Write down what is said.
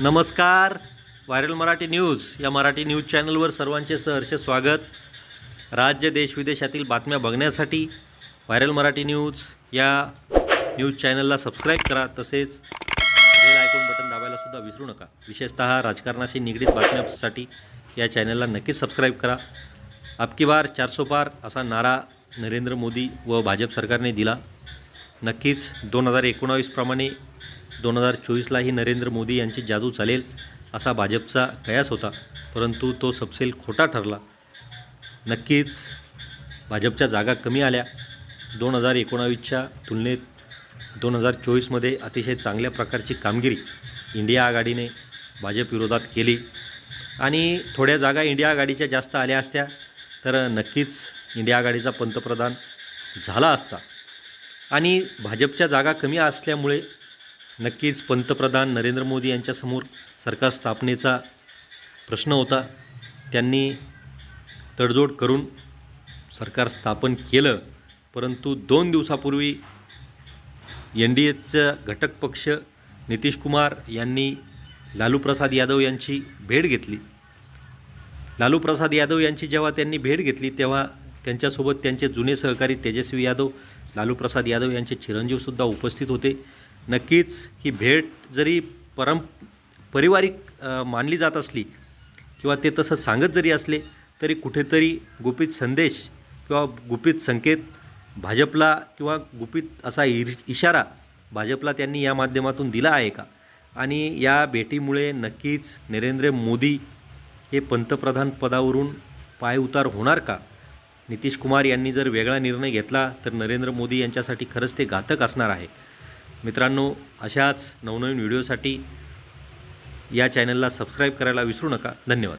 नमस्कार. Viral Marathi news या Marathi news चॅनलवर सर्वांचे सहर्ष स्वागत. राज्य देश विदेशातील बातम्या बघण्यासाठी व्हायरल मराठी न्यूज या न्यूज चॅनलला सबस्क्राईब करा. तसेच बेल आयकॉन बटन दाबायला सुद्धा विसरू नका. विशेषतः राजकारणाशी निगडीत बातम्यांसाठी या चॅनलला नक्कीच सबस्क्राईब करा. अबकी बार चारसो पार असा नारा नरेंद्र मोदी व भाजप सरकारने दिला. नक्कीच दोन हजार एकोणावीसप्रमाणे दोन हजार चोवीसलाही नरेंद्र मोदी यांची जादू चालेल असा भाजपचा कयास होता परंतु तो सपसेल खोटा ठरला. नक्कीच भाजपच्या जागा कमी आल्या. दोन हजार एकोणावीसच्या तुलनेत दोन हजार चोवीसमध्ये अतिशय चांगल्या प्रकारची कामगिरी इंडिया आघाडीने भाजप विरोधात केली. आणि थोड्या जागा इंडिया आघाडीच्या जास्त आल्या असत्या तर नक्कीच इंडिया आघाडीचा पंतप्रधान झाला असता. आणि भाजपच्या जागा कमी असल्यामुळे नक्कीच पंतप्रधान नरेंद्र मोदी यांच्यासमोर सरकार स्थापनेचा प्रश्न होता. त्यांनी तडजोड करून सरकार स्थापन केलं. परंतु दोन दिवसापूर्वी एन डी एचा घटक पक्ष नितीश कुमार यांनी लालू प्रसाद यादव यांची भेट घेतली. लालू प्रसाद यादव यांची जेव्हा त्यांनी भेट घेतली तेव्हा त्यांच्यासोबत त्यांचे जुने सहकारी तेजस्वी यादव लालू प्रसाद यादव यांचे चिरंजीवसुद्धा उपस्थित होते. नक्कीच ही भेट जरी परम पारिवारिक मानली जात असली किंवा ते तसं सांगत जरी असले तरी कुठेतरी गुपित संदेश किंवा गुपित संकेत भाजपला किंवा गुपित असा इर इशारा भाजपला त्यांनी या माध्यमातून दिला आहे का? आणि या भेटीमुळे नक्कीच नरेंद्र मोदी हे पंतप्रधान पदावरून पायउतार होणार का? नितीश कुमार यांनी जर वेगळा निर्णय घेतला तर नरेंद्र मोदी यांच्यासाठी खरंच ते घातक असणार आहे. मित्रांनो अशाच नवनवीन व्हिडिओसाठी या चॅनलला सबस्क्राईब करायला विसरू नका. धन्यवाद.